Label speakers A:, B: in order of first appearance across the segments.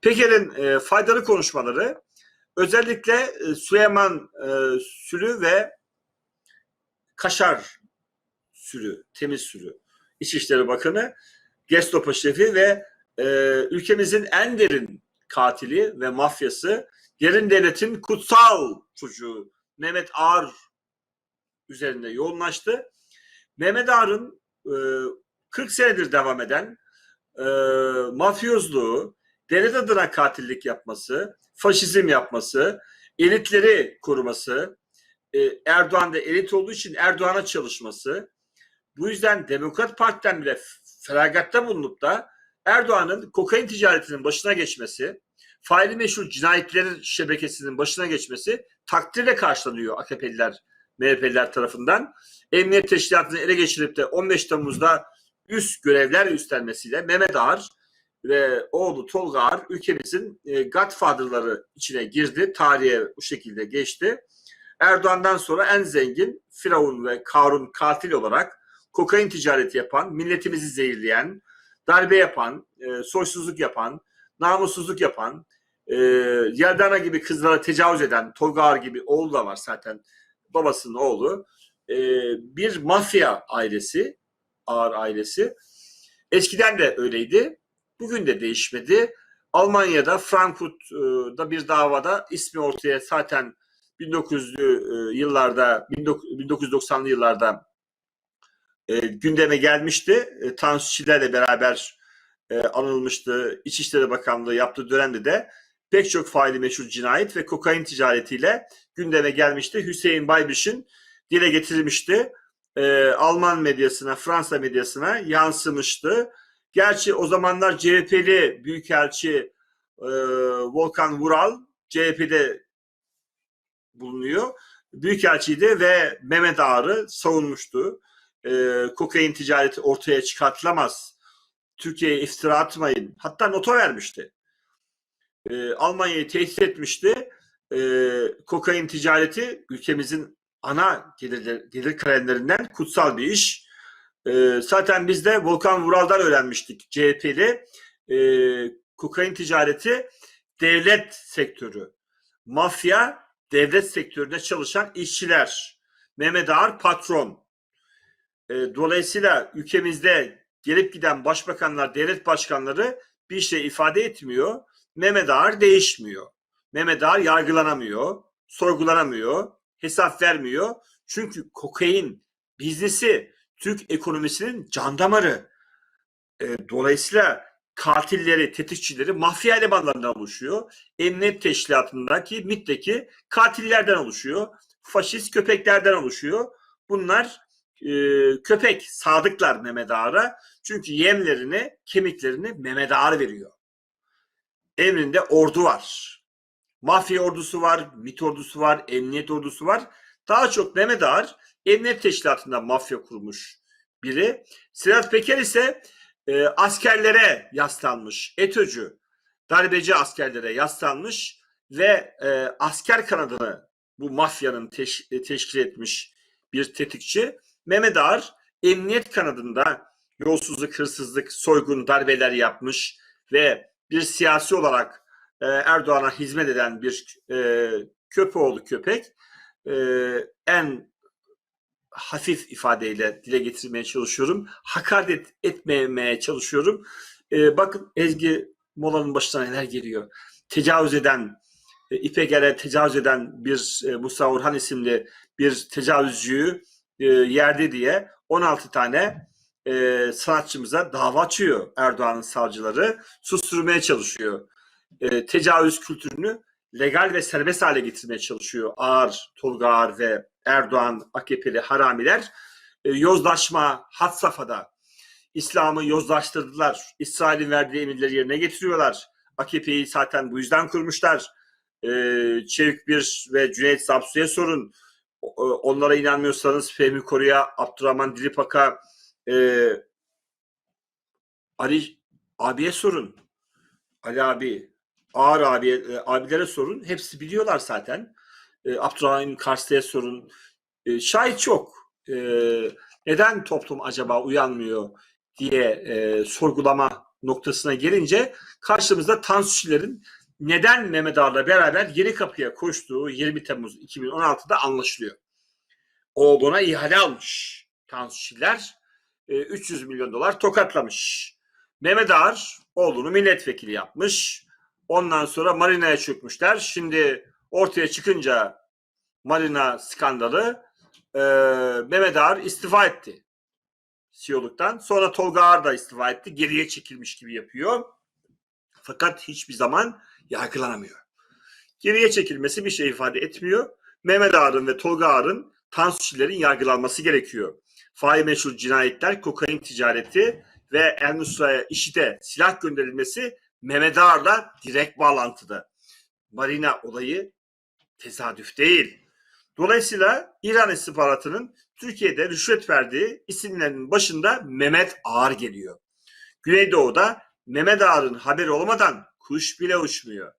A: Peker'in e, faydalı konuşmaları özellikle e, Süleyman e, Sülü ve Kaşar Sülü, temiz Sülü, İçişleri Bakanı, Gestapo şefi ve e, ülkemizin en derin katili ve mafyası, derin devletin kutsal çocuğu Mehmet Ağar üzerinde yoğunlaştı. Mehmet Ağar'ın e, 40 senedir devam eden e, mafyozluğu, devlet adına katillik yapması, faşizm yapması, elitleri koruması, e, Erdoğan da elit olduğu için Erdoğan'a çalışması, bu yüzden Demokrat Parti'den bile feragatta bulunup da Erdoğan'ın kokain ticaretinin başına geçmesi, faili meşhur cinayetlerin şebekesinin başına geçmesi takdirle karşılanıyor AKP'liler, MHP'liler tarafından. Emniyet teşkilatını ele geçirip de 15 Temmuz'da üst görevler üstlenmesiyle Mehmet Ağar ve oğlu Tolga Ağar ülkemizin e, Godfather'ları içine girdi. Tarihe bu şekilde geçti. Erdoğan'dan sonra en zengin Firavun ve Karun katil olarak kokain ticareti yapan, milletimizi zehirleyen, darbe yapan, e, soysuzluk yapan, namussuzluk yapan, e, Yerdana gibi kızlara tecavüz eden, Tolga Ağar gibi oğlu da var zaten babasının oğlu. E, bir mafya ailesi, Ağar ailesi. Eskiden de öyleydi. Bugün de değişmedi. Almanya'da Frankfurt'da bir davada ismi ortaya zaten 1900'lü yıllarda 1990'lı yıllarda e, gündeme gelmişti. E, Tansu Çiller'le beraber e, anılmıştı. İçişleri Bakanlığı yaptığı dönemde de pek çok faili meşhur cinayet ve kokain ticaretiyle gündeme gelmişti. Hüseyin Baybiş'in dile getirilmişti. E, Alman medyasına, Fransa medyasına yansımıştı. Gerçi o zamanlar CHP'li Büyükelçi e, Volkan Vural CHP'de bulunuyor. Büyükelçiydi ve Mehmet Ağar'ı savunmuştu. E, kokain ticareti ortaya çıkartılamaz. Türkiye'ye iftira atmayın. Hatta nota vermişti. E, Almanya'yı tehdit etmişti. E, kokain ticareti ülkemizin ana gelir, gelir kalemlerinden kutsal bir iş. E, zaten biz de Volkan Vural'dan öğrenmiştik CHP'li. E, kokain ticareti devlet sektörü. Mafya devlet sektöründe çalışan işçiler. Mehmet Ağar patron. E, dolayısıyla ülkemizde gelip giden başbakanlar, devlet başkanları bir şey ifade etmiyor. Mehmet Ağar değişmiyor. Mehmet Ağar yargılanamıyor, sorgulanamıyor, hesap vermiyor. Çünkü kokain biznesi Türk ekonomisinin can damarı. E, dolayısıyla katilleri, tetikçileri mafya elemanlarından oluşuyor. Emniyet teşkilatındaki, MİT'teki katillerden oluşuyor. Faşist köpeklerden oluşuyor. Bunlar e, köpek, sadıklar Mehmet Ağar'a. Çünkü yemlerini, kemiklerini Mehmet Ağar veriyor. Emrinde ordu var. Mafya ordusu var, MİT ordusu var, emniyet ordusu var. Daha çok Mehmet Ağar emniyet teşkilatında mafya kurmuş biri. Sedat Peker ise e, askerlere yaslanmış, ETÖ'cü, darbeci askerlere yaslanmış ve e, asker kanadını bu mafyanın teş, e, teşkil etmiş bir tetikçi. Mehmet Ağar emniyet kanadında yolsuzluk, hırsızlık, soygun, darbeler yapmış ve bir siyasi olarak e, Erdoğan'a hizmet eden bir e, köpeğoğlu köpek e, en hafif ifadeyle dile getirmeye çalışıyorum. Hakaret etmemeye çalışıyorum. E, bakın Ezgi Mola'nın başına neler geliyor. Tecavüz eden, e, İpeker'e tecavüz eden bir e, Musa Orhan isimli bir tecavüzcüyü e, yerde diye 16 tane e, sanatçımıza dava açıyor Erdoğan'ın savcıları. Susturmaya çalışıyor. E, tecavüz kültürünü legal ve serbest hale getirmeye çalışıyor Ağar, Tolga Ağar ve Erdoğan, AKP'li haramiler. E, yozlaşma had safhada. İslam'ı yozlaştırdılar. İsrail'in verdiği emirleri yerine getiriyorlar. AKP'yi zaten bu yüzden kurmuşlar. E, Çevik Bir ve Cüneyt Zapsu'ya sorun. O, onlara inanmıyorsanız Fehmi Koru'ya, Abdurrahman Dilipak'a, e, Ali abiye sorun. Ali abi, Ağır abi, e, abilere sorun. Hepsi biliyorlar zaten. E, Abdurrahman Kars'ta'ya sorun. E, şahit çok. E, neden toplum acaba uyanmıyor diye e, sorgulama noktasına gelince karşımızda Tansu Çiller'in neden Mehmet Ağar'la beraber Yeni Kapı'ya koştuğu 20 Temmuz 2016'da anlaşılıyor. Oğluna ihale almış Tansu Çiller. e, 300 milyon dolar tokatlamış. Mehmet Ağar oğlunu milletvekili yapmış. Ondan sonra Marina'ya çökmüşler. Şimdi ortaya çıkınca Marina skandalı e, Mehmet Ağar istifa etti. CEO'luktan. Sonra Tolga Ağar da istifa etti. Geriye çekilmiş gibi yapıyor. Fakat hiçbir zaman yargılanamıyor. Geriye çekilmesi bir şey ifade etmiyor. Mehmet Ağar'ın ve Tolga Ağar'ın Tansu Çiller'in yargılanması gerekiyor. Faili meşhur cinayetler, kokain ticareti ve El Nusra'ya IŞİD'e silah gönderilmesi Mehmet Ağar'la direkt bağlantıda. Marina olayı tesadüf değil. Dolayısıyla İran istihbaratının Türkiye'de rüşvet verdiği isimlerin başında Mehmet Ağar geliyor. Güneydoğu'da Mehmet Ağar'ın haberi olmadan kuş bile uçmuyor.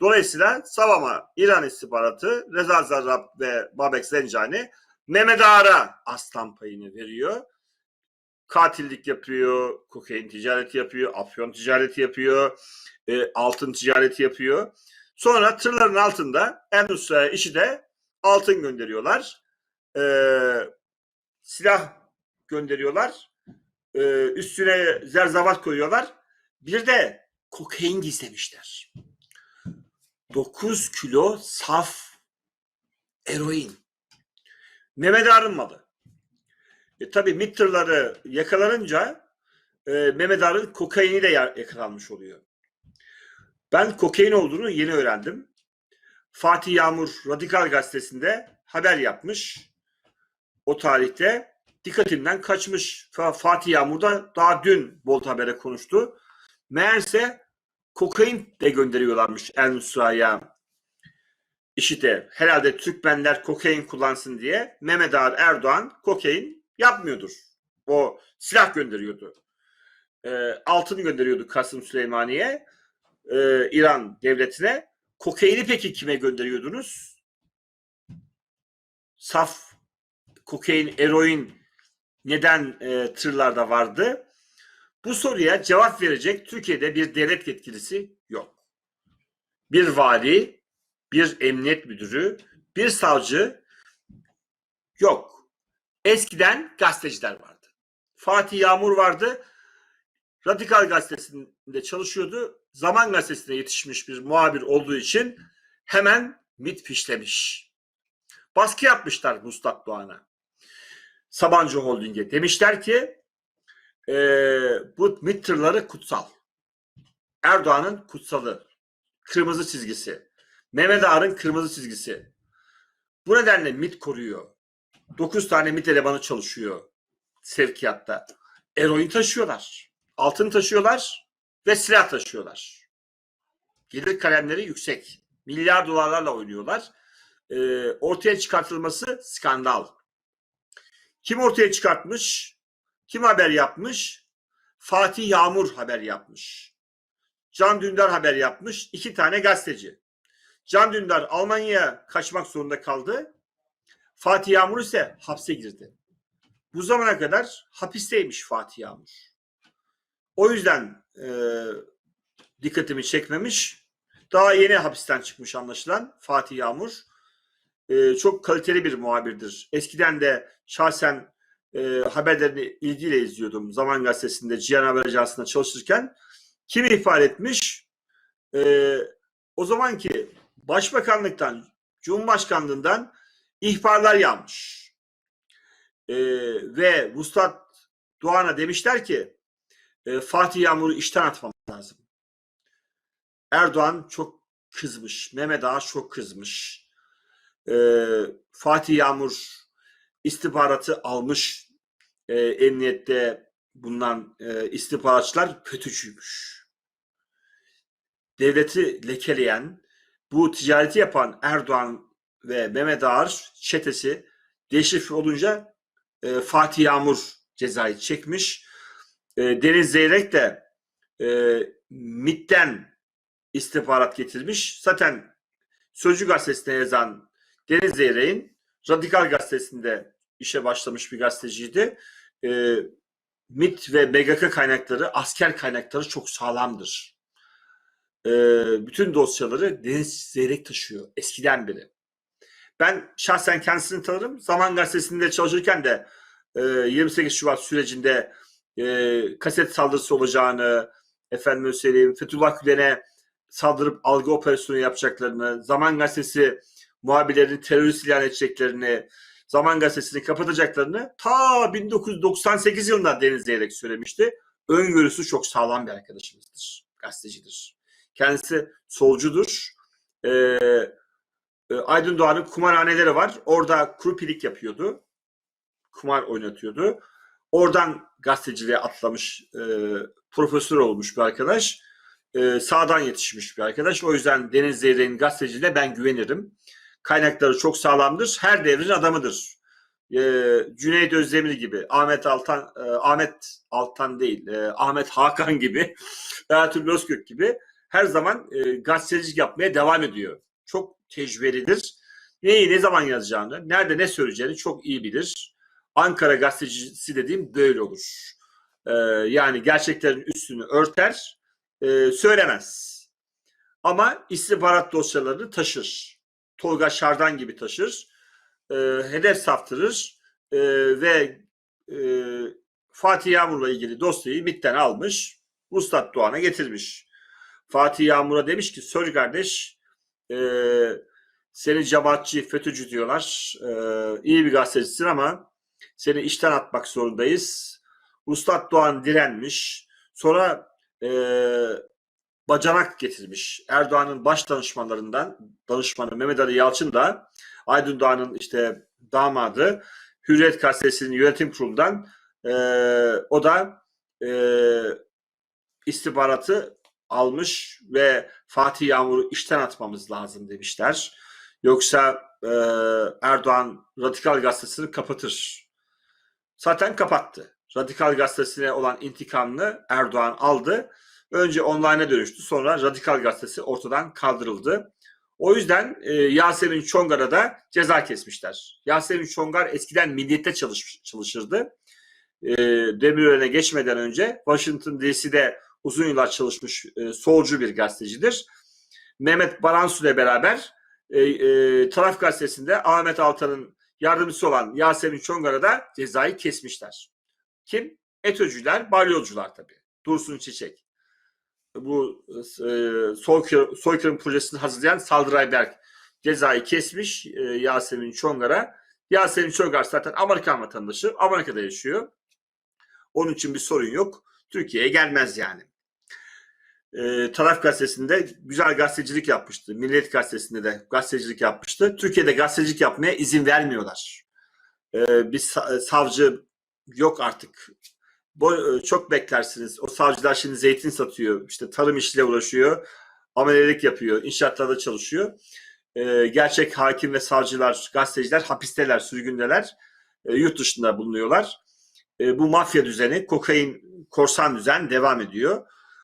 A: Dolayısıyla Savama İran istihbaratı Reza Zarrab ve Babek Zencani Mehmet Ağar'a aslan payını veriyor. Katillik yapıyor, kokain ticareti yapıyor, afyon ticareti yapıyor, e, altın ticareti yapıyor. Sonra tırların altında en Nusra'ya işi de altın gönderiyorlar. E, silah gönderiyorlar. E, üstüne zerzavat koyuyorlar. Bir de kokain gizlemişler. 9 kilo saf eroin. Mehmet Ağar'ın malı. E, tabii MİT yakalanınca e, Mehmet Ağar'ın kokaini de ya- yakalanmış oluyor. Ben kokain olduğunu yeni öğrendim. Fatih Yağmur Radikal Gazetesi'nde haber yapmış. O tarihte dikkatimden kaçmış. Fa- Fatih Yağmur da daha dün Bolt Haber'e konuştu. Meğerse kokain de gönderiyorlarmış El Nusra'ya. İşte herhalde Türkmenler kokain kullansın diye Mehmet Ağar Erdoğan kokain yapmıyordur. O silah gönderiyordu. Ee, altın gönderiyordu Kasım Süleymaniye e, İran devletine. Kokaini peki kime gönderiyordunuz? Saf kokain, eroin neden e, tırlarda vardı? Bu soruya cevap verecek Türkiye'de bir devlet yetkilisi yok. Bir vali, bir emniyet müdürü, bir savcı yok. Eskiden gazeteciler vardı. Fatih Yağmur vardı. Radikal gazetesinde çalışıyordu. Zaman gazetesine yetişmiş bir muhabir olduğu için hemen MIT fişlemiş. Baskı yapmışlar Mustafa Doğan'a. Sabancı Holding'e. Demişler ki e, bu MİT tırları kutsal. Erdoğan'ın kutsalı. Kırmızı çizgisi. Mehmet Ağar'ın kırmızı çizgisi. Bu nedenle MİT koruyor. 9 tane MİT elemanı çalışıyor sevkiyatta. Eroin taşıyorlar. Altın taşıyorlar ve silah taşıyorlar. Gelir kalemleri yüksek. Milyar dolarlarla oynuyorlar. Ee, ortaya çıkartılması skandal. Kim ortaya çıkartmış? Kim haber yapmış? Fatih Yağmur haber yapmış. Can Dündar haber yapmış. İki tane gazeteci. Can Dündar Almanya'ya kaçmak zorunda kaldı. Fatih Yağmur ise hapse girdi. Bu zamana kadar hapisteymiş Fatih Yağmur. O yüzden e, dikkatimi çekmemiş. Daha yeni hapisten çıkmış anlaşılan Fatih Yağmur. E, çok kaliteli bir muhabirdir. Eskiden de şahsen e, haberlerini ilgiyle izliyordum. Zaman Gazetesi'nde Cihan Haber Ajansı'nda çalışırken. Kim ihbar etmiş? E, o zamanki Başbakanlıktan, Cumhurbaşkanlığından ihbarlar yağmış. E, ve Vuslat Doğan'a demişler ki e, Fatih Yağmur'u işten atmamız lazım. Erdoğan çok kızmış. Mehmet Ağa çok kızmış. E, Fatih Yağmur istihbaratı almış. E, emniyette bulunan e, istihbaratçılar FETÖ'cüymüş. Devleti lekeleyen, bu ticareti yapan Erdoğan ve Mehmet Ağar çetesi deşifre olunca e, Fatih Yağmur cezayı çekmiş. E, Deniz Zeyrek de e, MİT'ten istihbarat getirmiş. Zaten Sözcü Gazetesi'ne yazan Deniz Zeyrek'in Radikal Gazetesi'nde işe başlamış bir gazeteciydi. E, MIT ve BGK kaynakları, asker kaynakları çok sağlamdır. Ee, bütün dosyaları Deniz Zeyrek taşıyor eskiden beri. Ben şahsen kendisini tanırım. Zaman Gazetesi'nde çalışırken de e, 28 Şubat sürecinde e, kaset saldırısı olacağını, efendim söyleyeyim Fethullah Gülen'e saldırıp algı operasyonu yapacaklarını, Zaman Gazetesi muhabirlerini terörist ilan edeceklerini, Zaman Gazetesi'ni kapatacaklarını ta 1998 yılında Deniz Zeyrek söylemişti. Öngörüsü çok sağlam bir arkadaşımızdır, gazetecidir. Kendisi solcudur. Ee, e, Aydın Doğan'ın kumarhaneleri var. Orada kurupilik yapıyordu. Kumar oynatıyordu. Oradan gazeteciliğe atlamış, e, profesör olmuş bir arkadaş. E, sağdan yetişmiş bir arkadaş. O yüzden Deniz Zeyrek'in gazeteciliğine ben güvenirim. Kaynakları çok sağlamdır. Her devrin adamıdır. E, Cüneyt Özdemir gibi, Ahmet Altan, e, Ahmet Altan değil, e, Ahmet Hakan gibi, Ertuğrul Özkök gibi her zaman e, gazetecilik yapmaya devam ediyor. Çok tecrübelidir. Neyi ne zaman yazacağını, nerede ne söyleyeceğini çok iyi bilir. Ankara gazetecisi dediğim böyle olur. Ee, yani gerçeklerin üstünü örter, e, söylemez. Ama istihbarat dosyalarını taşır. Tolga Şardan gibi taşır. E, hedef saptırır e, ve e, Fatih Yağmur'la ilgili dosyayı MİT'ten almış. Vuslat Doğan'a getirmiş. Fatih Yağmur'a demiş ki Sör kardeş e, seni cemaatçi, FETÖ'cü diyorlar. E, iyi bir gazetecisin ama seni işten atmak zorundayız. Ustad Doğan direnmiş. Sonra e, bacanak getirmiş. Erdoğan'ın baş danışmanlarından danışmanı Mehmet Ali Yalçın da Aydın Doğan'ın işte damadı Hürriyet Gazetesi'nin yönetim kurulundan e, o da e, istihbaratı almış ve Fatih Yağmur'u işten atmamız lazım demişler. Yoksa e, Erdoğan Radikal Gazetesi'ni kapatır. Zaten kapattı. Radikal Gazetesi'ne olan intikamını Erdoğan aldı. Önce online'a dönüştü. Sonra Radikal Gazetesi ortadan kaldırıldı. O yüzden e, Yasemin Çongar'a da ceza kesmişler. Yasemin Çongar eskiden Milliyet'te çalış, çalışırdı. E, Demirören'e geçmeden önce Washington DC'de uzun yıllar çalışmış e, solcu bir gazetecidir. Mehmet Baransu ile beraber e, e, Taraf Gazetesi'nde Ahmet Altan'ın yardımcısı olan Yasemin Çongar'a da cezayı kesmişler. Kim? ETÖ'cüler, balyozcular tabii. Dursun Çiçek. Bu e, soykırım, soykırım projesini hazırlayan Saldıray Berk cezayı kesmiş e, Yasemin Çongar'a. Yasemin Çongar zaten Amerikan vatandaşı. Amerika'da yaşıyor. Onun için bir sorun yok. Türkiye'ye gelmez yani. E, Taraf Gazetesi'nde güzel gazetecilik yapmıştı. Milliyet Gazetesi'nde de gazetecilik yapmıştı. Türkiye'de gazetecilik yapmaya izin vermiyorlar. E, bir savcı yok artık. Bo- çok beklersiniz. O savcılar şimdi zeytin satıyor. İşte tarım işiyle uğraşıyor. Amelelik yapıyor. inşaatlarda çalışıyor. E, gerçek hakim ve savcılar, gazeteciler hapisteler, sürgündeler. E, yurt dışında bulunuyorlar. E, bu mafya düzeni, kokain, korsan düzen devam ediyor.